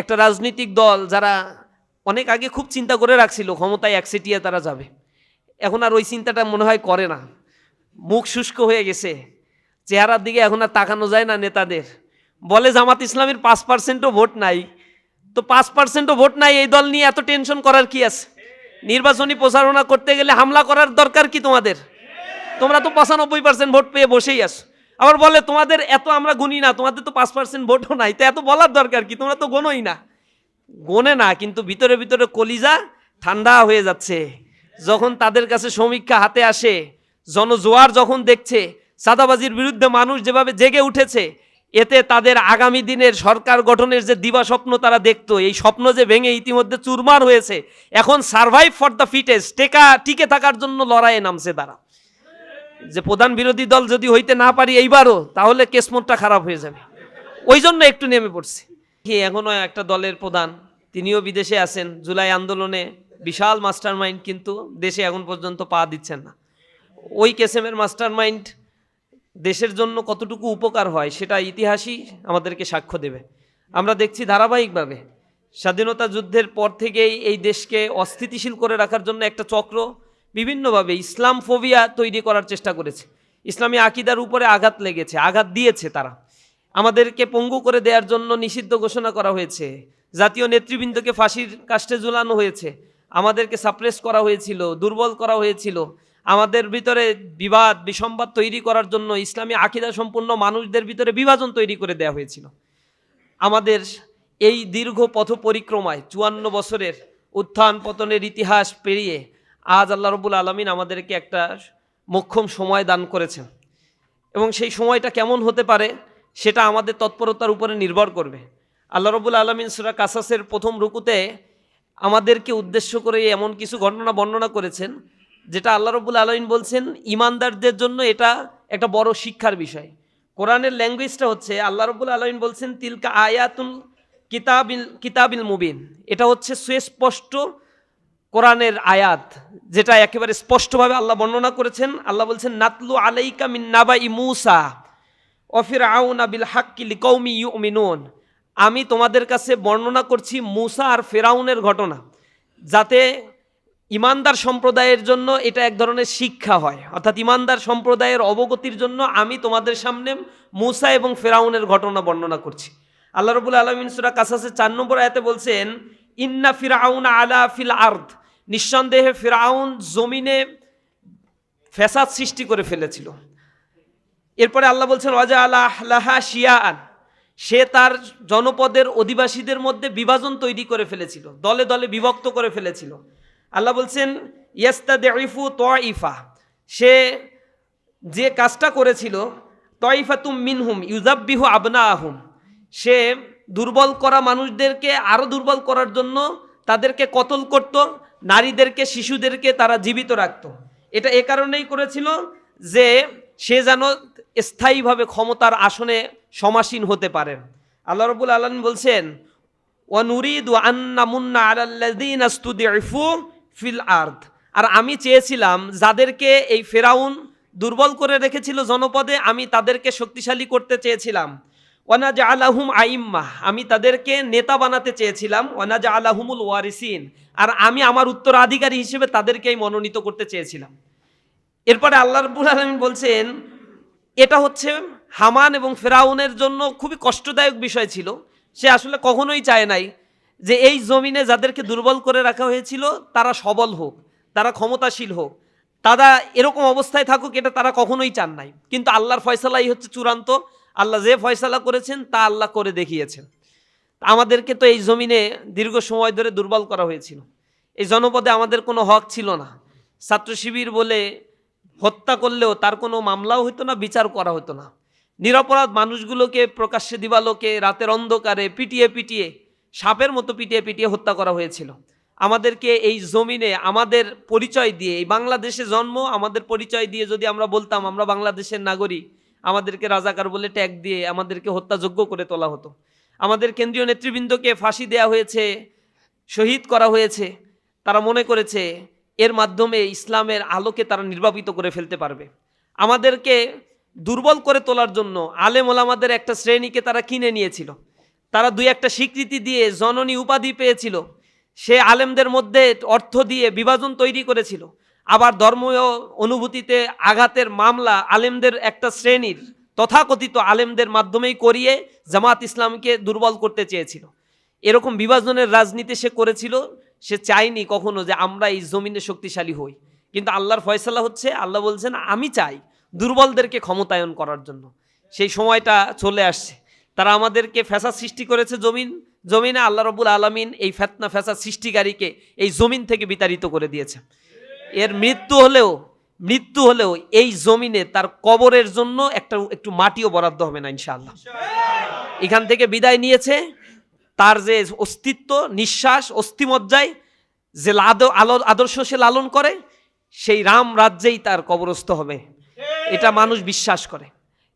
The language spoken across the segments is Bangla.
একটা রাজনৈতিক দল যারা অনেক আগে খুব চিন্তা করে রাখছিল, ক্ষমতায় একসেটিয়ে তারা যাবে। এখন আর ওই চিন্তাটা মনে হয় করে না। মুখ শুষ্ক হয়ে গেছে। চেহারার দিকে এখন আর তাকানো যায় না নেতাদের। বলে জামাত ইসলামের পাঁচ পার্সেন্টও ভোট নাই। তো পাঁচ পার্সেন্টও ভোট নাই, এই দল নিয়ে এত টেনশন করার কি আছে? নির্বাচনী প্রচারণা করতে গেলে হামলা করার দরকার কি তোমাদের? তোমরা তো পঁচানব্বই পার্সেন্ট ভোট পেয়ে বসেই আছো। আবার বলে, তোমাদের এত আমরা গুনি না, তোমাদের তো পাঁচ পার্সেন্ট ভোটও নাই। তো এত বলার দরকার কি? তোমরা তো গোনোই না। গোনে না, কিন্তু ভিতরে ভিতরে কলিজা ঠান্ডা হয়ে যাচ্ছে। যখন তাদের কাছে সমীক্ষা হাতে আসে, জনজোয়ার যখন দেখছে সাদাবাজির বিরুদ্ধে মানুষ যেভাবে জেগে উঠেছে, এতে তাদের আগামী দিনের সরকার গঠনের যে দিবা স্বপ্ন তারা দেখতো, এই স্বপ্ন যে ভেঙে ইতিমধ্যে চুরমার হয়েছে, এখন সার্ভাইভ ফর দ্য ফিটেস্ট টেকা, টিকে থাকার জন্য লড়াইয়ে নামছে তারা। যে প্রধান বিরোধী দল যদি হইতে না পারি এইবারও, তাহলে কেসমতটা খারাপ হয়ে যাবে। ওই জন্য একটু নেমে পড়ছে। কি এখনও একটা দলের প্রধান, তিনিও বিদেশে আছেন, জুলাই আন্দোলনে বিশাল মাস্টার মাইন্ড কিন্তু দেশে এখন পর্যন্ত পা দিচ্ছেন না। ওই কেসেমের মাস্টার মাইন্ড দেশের জন্য কতটুকু উপকার হয়, সেটা ইতিহাসই আমাদেরকে সাক্ষ্য দেবে। আমরা দেখছি ধারাবাহিকভাবে, স্বাধীনতা যুদ্ধের পর থেকেই এই দেশকে অস্থিতিশীল করে রাখার জন্য একটা চক্র বিভিন্নভাবে ইসলাম ফোবিয়া তৈরি করার চেষ্টা করেছে। ইসলামী আকিদার উপরে আঘাত লেগেছে, আঘাত দিয়েছে তারা। আমাদেরকে পঙ্গু করে দেওয়ার জন্য নিষিদ্ধ ঘোষণা করা হয়েছে। জাতীয় নেতৃবৃন্দকে ফাঁসির কাষ্টে ঝুলানো হয়েছে। আমাদেরকে সাপ্রেস করা হয়েছিল, দুর্বল করা হয়েছিল। আমাদের ভিতরে বিবাদ, বিসম্বাদ তৈরি করার জন্য ইসলামী আকিদা সম্পূর্ণ মানুষদের ভিতরে বিভাজন তৈরি করে দেওয়া হয়েছিল। আমাদের এই দীর্ঘ পথ পরিক্রমায় চুয়ান্ন বছরের উত্থান পতনের ইতিহাস পেরিয়ে আজ আল্লাহ রবুল আলমিন আমাদেরকে একটা মোক্ষম সময় দান করেছেন। এবং সেই সময়টা কেমন হতে পারে সেটা আমাদের তৎপরতার উপরে নির্ভর করবে। আল্লাহ রবুল আলমিন সুরা কাসাসের প্রথম রুকুতে আমাদেরকে উদ্দেশ্য করে এমন কিছু ঘটনা বর্ণনা করেছেন, যেটা আল্লাহ রবুল আলমিন বলছেন, ইমানদারদের জন্য এটা একটা বড় শিক্ষার বিষয়। কোরআনের ল্যাঙ্গুয়েজটা হচ্ছে, আল্লাহ রবুল আলমিন বলছেন, তিলকা আয়াতুল কিতাবিল কিতাবিল মুবিন। এটা হচ্ছে সুস্পষ্ট কোরআনের আয়াত, যেটা একেবারে স্পষ্টভাবে আল্লাহ বর্ণনা করেছেন। আল্লাহ বলছেন, নাতলু আলাইকা মিন নাবাই মুসা অফির আউনা বিল হাক্কি লিকৌমি ইউমিনুন। আমি তোমাদের কাছে বর্ণনা করছি মুসা আর ফেরাউনের ঘটনা, যাতে ইমানদার সম্প্রদায়ের জন্য এটা এক ধরনের শিক্ষা হয়। অর্থাৎ ইমানদার সম্প্রদায়ের অবগতির জন্য আমি তোমাদের সামনে মুসা এবং ফেরাউনের ঘটনা বর্ণনা করছি। আল্লাহ রবুল আলমিন সুরা কাসাসের চার নম্বর আয়াতে বলছেন, ইন্না ফিরাউন আলা ফিল আর্দ। নিঃসন্দেহে ফিরাউন জমিনে ফ্যাসাদ সৃষ্টি করে ফেলেছিল। এরপরে আল্লাহ বলছেন, ওয়াজা আল্লাহ লাহা শিয়াআন। সে তার জনপদের অধিবাসীদের মধ্যে বিভাজন তৈরি করে ফেলেছিল, দলে দলে বিভক্ত করে ফেলেছিল। আল্লাহ বলছেন ইয়াস্তাদ ইফু ইফা সে যে কাজটা করেছিল তয়ফাতুম মিনহুম ইউজাব্বিহু আবনা আহুম সে দুর্বল করা মানুষদেরকে আরও দুর্বল করার জন্য তাদেরকে কতল করত নারীদেরকে, শিশুদেরকে তারা জীবিত রাখত। এটা এ কারণেই করেছিল যে সে যেন স্থায়ীভাবে ক্ষমতার আসনে সমাসীন হতে পারে। আল্লাহ রবুল আলম বলছেন ওয়ানুরিদ আন্না মুন্না আলাল্লাযীনা ইস্তুদিফু ফিল আর্দ। আর আমি চেয়েছিলাম, যাদেরকে এই ফেরাউন দুর্বল করে রেখেছিল জনপদে, আমি তাদেরকে শক্তিশালী করতে চেয়েছিলাম। ওয়ানা জা আলাহুম আইম্মা, আমি তাদেরকে নেতা বানাতে চেয়েছিলাম ওয়ানা জা আলাহুমুল ওয়ারিসিন, আর আমি আমার উত্তরাধিকারী হিসেবে তাদেরকেই মনোনীত করতে চেয়েছিলাম। এরপরে আল্লাহ রবুল আলমিন বলছেন, এটা হচ্ছে হামান এবং ফেরাউনের জন্য খুবই কষ্টদায়ক বিষয় ছিল। সে আসলে কখনোই চায় নাই যে এই জমিনে যাদেরকে দুর্বল করে রাখা হয়েছিল, তারা সবল হোক, তারা ক্ষমতাশীল হোক। তারা এরকম অবস্থায় থাকুক, এটা তারা কখনোই চান নাই। কিন্তু আল্লাহর ফয়সালাই হচ্ছে চূড়ান্ত। আল্লাহ যে ফয়সালা করেছেন, তা আল্লাহ করে দেখিয়েছেন। আমাদেরকে তো এই জমিনে দীর্ঘ সময় ধরে দুর্বল করা হয়েছিল। এই জনপদে আমাদের কোনো হক ছিল না। ছাত্র শিবির বলে হত্যা করলেও তার কোনো মামলাও হতো না, বিচার করা হতো না। নিরপরাধ মানুষগুলোকে প্রকাশ্যে দিবালোকে রাতের অন্ধকারে পিটিয়ে পিটিয়ে, সাপের মতো পিটিয়ে পিটিয়ে হত্যা করা হয়েছিল। আমাদেরকে এই জমিনে আমাদের পরিচয় দিয়ে, এই বাংলাদেশে জন্ম, আমাদের পরিচয় দিয়ে যদি আমরা বলতাম আমরা বাংলাদেশের নাগরিক আমাদেরকে রাজাকার বলে ট্যাগ দিয়ে আমাদেরকে হত্যাযোগ্য করে তোলা হতো। আমাদের কেন্দ্রীয় নেতৃবৃন্দকে ফাঁসি দেওয়া হয়েছে, শহীদ করা হয়েছে। তারা মনে করেছে এর মাধ্যমে ইসলামের আলোকে তারা নির্বাপিত করে ফেলতে পারবে। আমাদেরকে দুর্বল করে তোলার জন্য আলেম ওলামাদের একটা শ্রেণীকে তারা কিনে নিয়েছিল। তারা দুই একটা স্বীকৃতি দিয়ে জননী উপাধি পেয়েছিল। সে আলেমদের মধ্যে অর্থ দিয়ে বিভাজন তৈরি করেছিল। আবার ধর্মীয় অনুভূতিতে আঘাতের মামলা আলেমদের একটা শ্রেণির, তথাকথিত আলেমদের মাধ্যমেই করিয়ে জামাত ইসলামকে দুর্বল করতে চেয়েছিল। এরকম বিভাজনের রাজনীতি সে করেছিল, সে চায়নি কখনো যে আমরা এই জমিনে শক্তিশালী হই। কিন্তু আল্লাহর ফয়সালা হচ্ছে, আল্লাহ বলছেন, আমি চাই দুর্বলদেরকে ক্ষমতায়ন করার জন্য। সেই সময়টা চলে আসছে। তারা আমাদেরকে ফ্যাসাদ সৃষ্টি করেছে জমিন, জমিনে আল্লাহ রবুল আলমিন এই ফেতনা ফ্যাসাদ সৃষ্টিকারীকে এই জমিন থেকে বিতাড়িত করে দিয়েছে। এর মৃত্যু হলেও মৃত্যু হলেও এই জমিনে তার কবরের জন্য একটা, একটু মাটিও বরাদ্দ হবে না, ইনশাআল্লাহ। এখান থেকে বিদায় নিয়েছে। তার যে অস্তিত্ব, নিঃশ্বাস, অস্থিমজ্জায় যে আদর্শ সে লালন করে, সেই রাম রাজ্যেই তার কবরস্থ হবে। এটা মানুষ বিশ্বাস করে।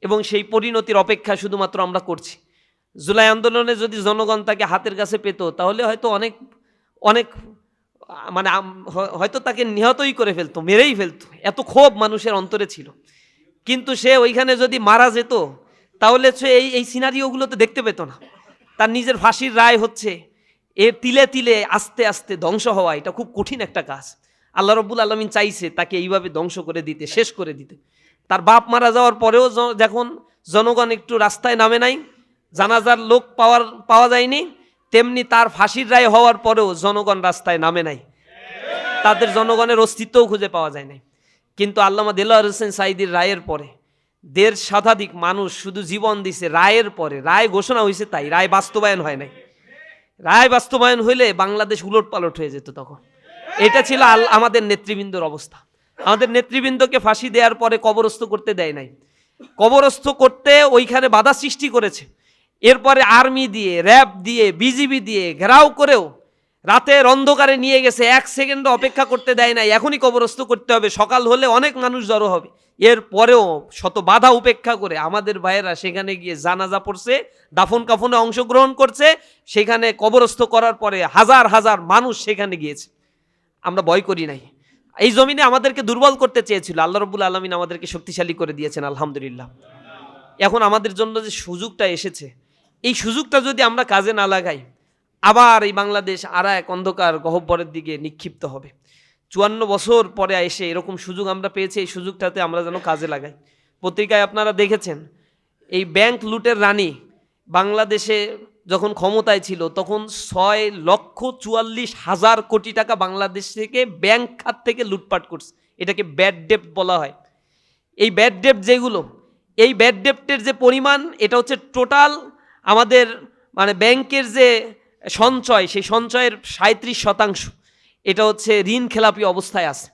এবং সেই পরিণতির অপেক্ষা শুধুমাত্র আমরা করছি। জুলাই আন্দোলনে যদি জনগণ তাকে হাতের কাছে পেত, তাহলে হয়তো অনেক অনেক মানে হয়তো তাকে নিহতই করে ফেলতো, মেরেই ফেলতো, এত ক্ষোভ মানুষের অন্তরে ছিল। কিন্তু সে ওইখানে যদি মারা যেত, তাহলে সে এই এই সিনারিওগুলো তো দেখতে পেত না। তার নিজের ফাঁসির রায় হচ্ছে এর তিলে তিলে আস্তে আস্তে ধ্বংস হওয়া, এটা খুব কঠিন একটা কাজ। আল্লাহ রব্বুল আলমিন চাইছে তাকে এইভাবে ধ্বংস করে দিতে, শেষ করে দিতে। তার বাপ মারা যাওয়ার পরেও যখন জনগণ একটু রাস্তায় নামে নাই, জানাজার লোক পাওয়ার, পাওয়া যায়নি তেমনি তার ফাঁসির রায় হওয়ার পরেও জনগণ রাস্তায় নামে নাই। তাদের জনগণের অস্তিত্বও খুঁজে পাওয়া যায় নাই। কিন্তু আল্লামা দেলোয়ার হোসেন সাইদির রায়ের পরে দেড় শতাধিক মানুষ শুধু জীবন দিছে রায়ের পরে। রায় ঘোষণা হয়েছে তাই, রায় বাস্তবায়ন হয় নাই। রায় বাস্তবায়ন হইলে বাংলাদেশ উলট পালট হয়ে যেত তখন। এটা ছিল আল আমাদের নেতৃবৃন্দর অবস্থা। আমাদের নেতৃবৃন্দকে ফাঁসি দেওয়ার পরে কবরস্থ করতে দেয় নাই। কবরস্থ করতে ওইখানে বাধা সৃষ্টি করেছে। এরপরে আর্মি দিয়ে, র্যাব দিয়ে, বিজিবি দিয়ে ঘেরাও করেও রাতের অন্ধকারে নিয়ে গেছে। এক সেকেন্ড অপেক্ষা করতে দেয় নাই। এখনই কবরস্থ করতে হবে। সকাল হলে অনেক মানুষ জড়ো হবে। এর পরেও শত বাধা উপেক্ষা করে আমাদের ভাইয়েরা সেখানে গিয়ে জানাজা পড়ছে, দাফন কাফনে অংশগ্রহণ করছে। সেখানে কবরস্থ করার পরে হাজার হাজার মানুষ সেখানে গিয়েছে। আমরা ভয় করি নাই। এই জমিনে আমাদেরকে দুর্বল করতে চেয়েছিল। আল্লাহ রবুল আলমিন আমাদেরকে শক্তিশালী করে দিয়েছেন, আলহামদুলিল্লাহ। এখন আমাদের জন্য যে সুযোগটা এসেছে এই সুযোগটা যদি আমরা কাজে না লাগাই, আবার এই বাংলাদেশ আর এক অন্ধকার গহব্বরের দিকে নিক্ষিপ্ত হবে। চুয়ান্ন বছর পরে এসে এরকম সুযোগ আমরা পেয়েছি, এই সুযোগটাতে আমরা যেন কাজে লাগাই। পত্রিকায় আপনারা দেখেছেন, এই ব্যাংক লুটের রানী বাংলাদেশে যখন ক্ষমতায় ছিল, তখন ছয় লক্ষ চুয়াল্লিশ হাজার কোটি টাকা বাংলাদেশ থেকে ব্যাংক খাত থেকে লুটপাট করছে। এটাকে ব্যাড ডেপ বলা হয়। এই ব্যাড ডেপ যেগুলো, এই ব্যাড ডেপ্টের যে পরিমাণ, এটা হচ্ছে টোটাল আমাদের মানে ব্যাংকের যে সঞ্চয়, সেই সঞ্চয়ের সাঁত্রিশ শতাংশ, এটা হচ্ছে ঋণ খেলাপি অবস্থায় আছে।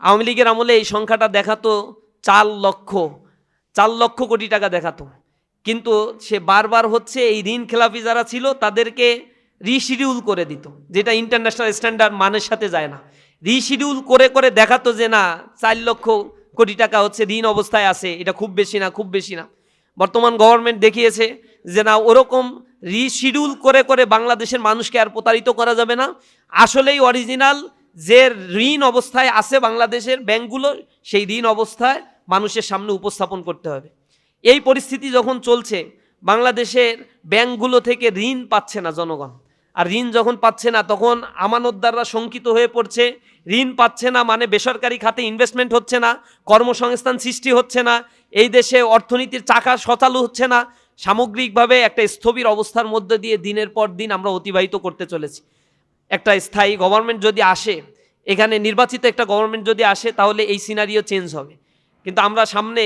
আওয়ামী লীগের আমলে এই সংখ্যাটা দেখাতো চার লক্ষ চার লক্ষ কোটি টাকা দেখাতো। কিন্তু সে বারবার হচ্ছে এই ঋণ খেলাপি যারা ছিল, তাদেরকে রিশিডিউল করে দিত, যেটা ইন্টারন্যাশনাল স্ট্যান্ডার্ড মানের সাথে যায় না। রিশিডিউল করে করে দেখাতো যে না, চার লক্ষ কোটি টাকা হচ্ছে ঋণ অবস্থায় আছে, এটা খুব বেশি না, খুব বেশি না। বর্তমান গভর্নমেন্ট দেখিয়েছে যে না, ওরকম রিশিডিউল করে করে বাংলাদেশের মানুষকে আর প্রতারিত করা যাবে না। আসলেই অরিজিনাল যে ঋণ অবস্থায় আছে বাংলাদেশের ব্যাংকগুলো, সেই ঋণ অবস্থায় মানুষের সামনে উপস্থাপন করতে হবে। এই পরিস্থিতি যখন চলছে, বাংলাদেশের ব্যাংকগুলো থেকে ঋণ পাচ্ছে না জনগণ। আর ঋণ যখন পাচ্ছে না, তখন আমানতদাররা শঙ্কিত হয়ে পড়ছে। ঋণ পাচ্ছে না মানে বেসরকারি খাতে ইনভেস্টমেন্ট হচ্ছে না, কর্মসংস্থান সৃষ্টি হচ্ছে না, এই দেশে অর্থনীতির চাকা সচালু হচ্ছে না সামগ্রিকভাবে একটা স্থবির অবস্থার মধ্যে দিয়ে দিনের পর দিন আমরা অতিবাহিত করতে চলেছি। একটা স্থায়ী গভর্নমেন্ট যদি আসে, এখানে নির্বাচিত একটা গভর্নমেন্ট যদি আসে, তাহলে এই সিনারিও চেঞ্জ হবে। কিন্তু আমরা সামনে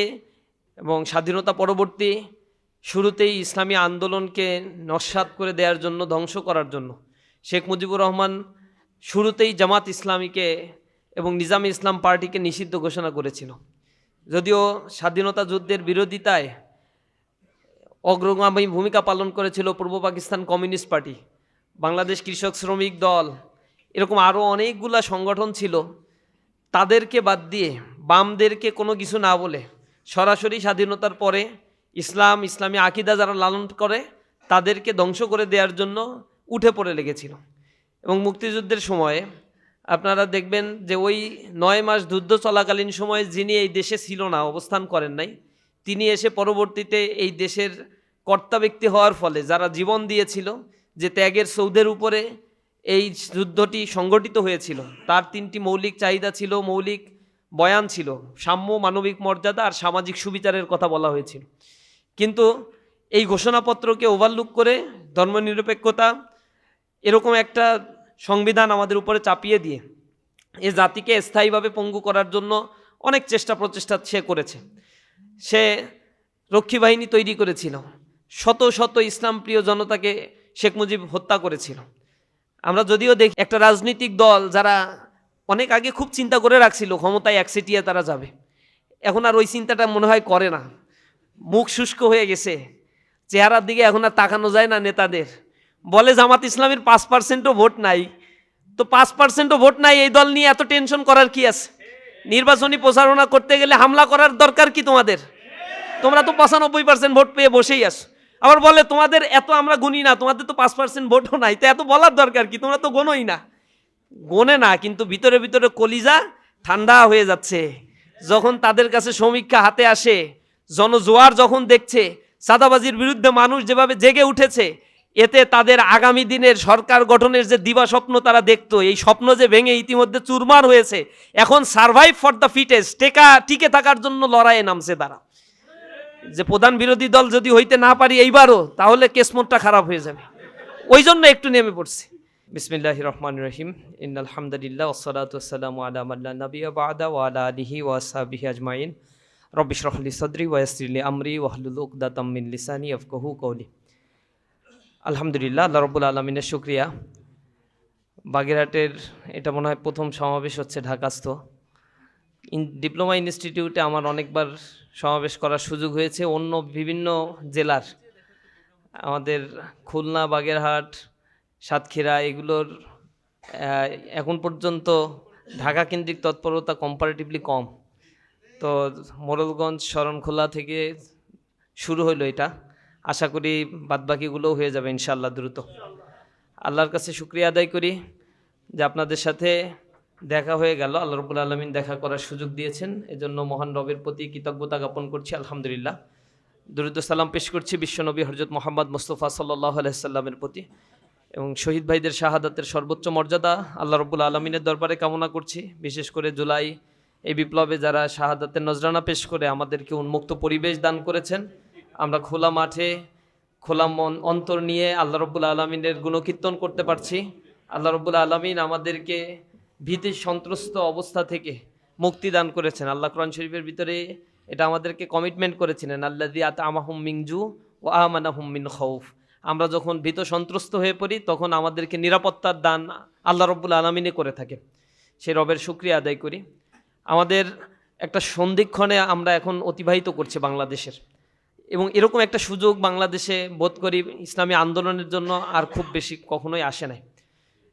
এবং স্বাধীনতা পরবর্তী শুরুতেই ইসলামী আন্দোলনকে নস্বাত করে দেওয়ার জন্য, ধ্বংস করার জন্য শেখ মুজিবুর রহমান শুরুতেই জামাত ইসলামীকে এবং নিজামী ইসলাম পার্টিকে নিষিদ্ধ ঘোষণা করেছিল। যদিও স্বাধীনতা যুদ্ধের বিরোধিতায় অগ্রগামী ভূমিকা পালন করেছিল পূর্ব পাকিস্তান কমিউনিস্ট পার্টি, বাংলাদেশ কৃষক শ্রমিক দল, এরকম আরও অনেকগুলা সংগঠন ছিল। তাদেরকে বাদ দিয়ে বামদেরকে কোনো কিছু না বলে সরাসরি স্বাধীনতার পরে ইসলাম, ইসলামী আকিদা যারা লালন করে, তাদেরকে ধ্বংস করে দেওয়ার জন্য উঠে পড়ে লেগেছিল। এবং মুক্তিযুদ্ধের সময়ে আপনারা দেখবেন যে ওই নয় মাস যুদ্ধ চলাকালীন সময়ে যিনি এই দেশে ছিল না, অবস্থান করেন নাই, তিনি এসে পরবর্তীতে এই দেশের কর্তা ব্যক্তি হওয়ার ফলে যারা জীবন দিয়েছিল যে ত্যাগের সৌধের উপরে এই যুদ্ধটি সংগঠিত হয়েছিল, তার তিনটি মৌলিক চাহিদা ছিল, মৌলিক বয়ান ছিল, সাম্য, মানবিক মর্যাদা আর সামাজিক সুবিচারের কথা বলা হয়েছিল। কিন্তু এই ঘোষণাপত্রকে ওভারলুক করে ধর্মনিরপেক্ষতা এরকম একটা সংবিধান আমাদের উপরে চাপিয়ে দিয়ে এ জাতিকে স্থায়ীভাবে পঙ্গু করার জন্য অনেক চেষ্টা প্রচেষ্টা সে করেছে। সে রক্ষী বাহিনী তৈরি করেছিল। শত শত ইসলাম প্রিয় জনতাকে শেখ মুজিব হত্যা করেছিল। আমরা যদিও দেখি একটা রাজনৈতিক দল যারা অনেক আগে খুব চিন্তা করে রাখছিল ক্ষমতায় একসেটিয়ে তারা যাবে। এখন আর ওই চিন্তাটা মনে হয় করে না। মুখ শুষ্ক হয়ে গেছে। চেহারার দিকে এখন আর তাকানো যায় না নেতাদের। বলে জামাত ইসলামের পাঁচ পার্সেন্টও ভোট নাই। তো পাঁচ পার্সেন্টও ভোট নাই, এই দল নিয়ে এত টেনশন করার কি আছে? নির্বাচনী প্রচারণা করতে গেলে হামলা করার দরকার কি তোমাদের? তোমরা তো পঁচানব্বই পার্সেন্ট ভোট পেয়ে বসেই আছো। আবার বলে, তোমাদের এত আমরা গুনি না, তোমাদের তো পাঁচ পার্সেন্ট ভোটও নাই। তো এত বলার দরকার কি? তোমরা তো গোনোই না। গোনে না, কিন্তু ভিতরে ভিতরে কলিজা ঠান্ডা হয়ে যাচ্ছে। যখন তাদের কাছে সমীক্ষা হাতে আসে, জনজোয়ার যখন দেখছে সাদাবাজির বিরুদ্ধে মানুষ যেভাবে জেগে উঠেছে, এতে তাদের আগামী দিনের সরকার গঠনের যে দিবা স্বপ্ন তারা দেখতো, এই স্বপ্ন যে ভেঙে ইতিমধ্যে চুরমার হয়েছে, এখন সার্ভাইভ ফর দ্য ফিটেস্ট টেকা, টিকে থাকার জন্য লড়াইয়ে নামছে তারা। যে প্রধান বিরোধী দল যদি হইতে না পারি এইবারও, তাহলে কেসমতটা খারাপ হয়ে যাবে। ওই জন্য একটু নেমে পড়ছে। বিসমিল্লাহ রহমান রহিম। ইন আলহামদুলিল্লাহ ওসলাতাম আলামাল্লা নবী বাদা ওয়ালা আলিহি ওয়াসাবিহি আজমাইন। রবিশ রহলি সদরি ওয়াসরিলি আমরি ওয়াহলুল উকদাতাম মিন লিসানি আফকাহু কৌলি আলহামদুলিল্লাহ, আল্লাহ রব্বুল আলমিনের শুক্রিয়া। বাগেরহাটের, এটা মনে হয় প্রথম সমাবেশ হচ্ছে ঢাকাস্থ। ডিপ্লোমা ইনস্টিটিউটে আমার অনেকবার সমাবেশ করার সুযোগ হয়েছে। অন্য বিভিন্ন জেলার আমাদের খুলনা, বাগেরহাট, সাতক্ষীরা এগুলোর এখন পর্যন্ত ঢাকা কেন্দ্রিক তৎপরতা কম্পারেটিভলি কম। তো মোরলগঞ্জ শরণখোলা থেকে শুরু হলো এটা। আশা করি বাদবাকিগুলোও হয়ে যাবে ইনশাল্লাহ দ্রুত। আল্লাহর কাছে শুক্রিয়া আদায় করি যে আপনাদের সাথে দেখা হয়ে গেল। আল্লাহ রবুল আলমিন দেখা করার সুযোগ দিয়েছেন। এজন্য মহান রবের প্রতি কৃতজ্ঞতা জ্ঞাপন করছি, আলহামদুলিল্লাহ। দরুদ সালাম পেশ করছি বিশ্বনবী হরজত মোহাম্মদ মুস্তফা সাল্লাহ আলাইসাল্লামের প্রতি। এবং শহীদ ভাইদের শাহাদাতের সর্বোচ্চ মর্যাদা আল্লাহ রবুল আলমিনের দরবারে কামনা করছি। বিশেষ করে জুলাই এই বিপ্লবে যারা শাহাদাতের নজরানা পেশ করে আমাদেরকে উন্মুক্ত পরিবেশ দান করেছেন, আমরা খোলা মাঠে, খোলা মন, অন্তর নিয়ে আল্লাহ রব্বুল আলমিনের গুণকীর্তন করতে পারছি। আল্লাহ রব্বুল আলমিন আমাদেরকে ভীতি সন্ত্রস্ত অবস্থা থেকে মুক্তি দান করেছেন। আল্লাহ কোরআন শরীফের ভিতরে এটা আমাদেরকে কমিটমেন্ট করেছিলেন। আল্লাহ দি আত আমাহুম মিংজু ও আহমানাহুম মিন খৌফ আমরা যখন ভীত সন্ত্রস্ত হয়ে পড়ি, তখন আমাদেরকে নিরাপত্তার দান আল্লাহ রব্বুল আলমিনে করে থাকে। সেই রবের শুক্রিয়া আদায় করি। আমাদের একটা সন্ধিক্ষণে আমরা এখন অতিবাহিত করছি বাংলাদেশের। এবং এরকম একটা সুযোগ বাংলাদেশে বোধ করি ইসলামী আন্দোলনের জন্য আর খুব বেশি কখনোই আসে নাই।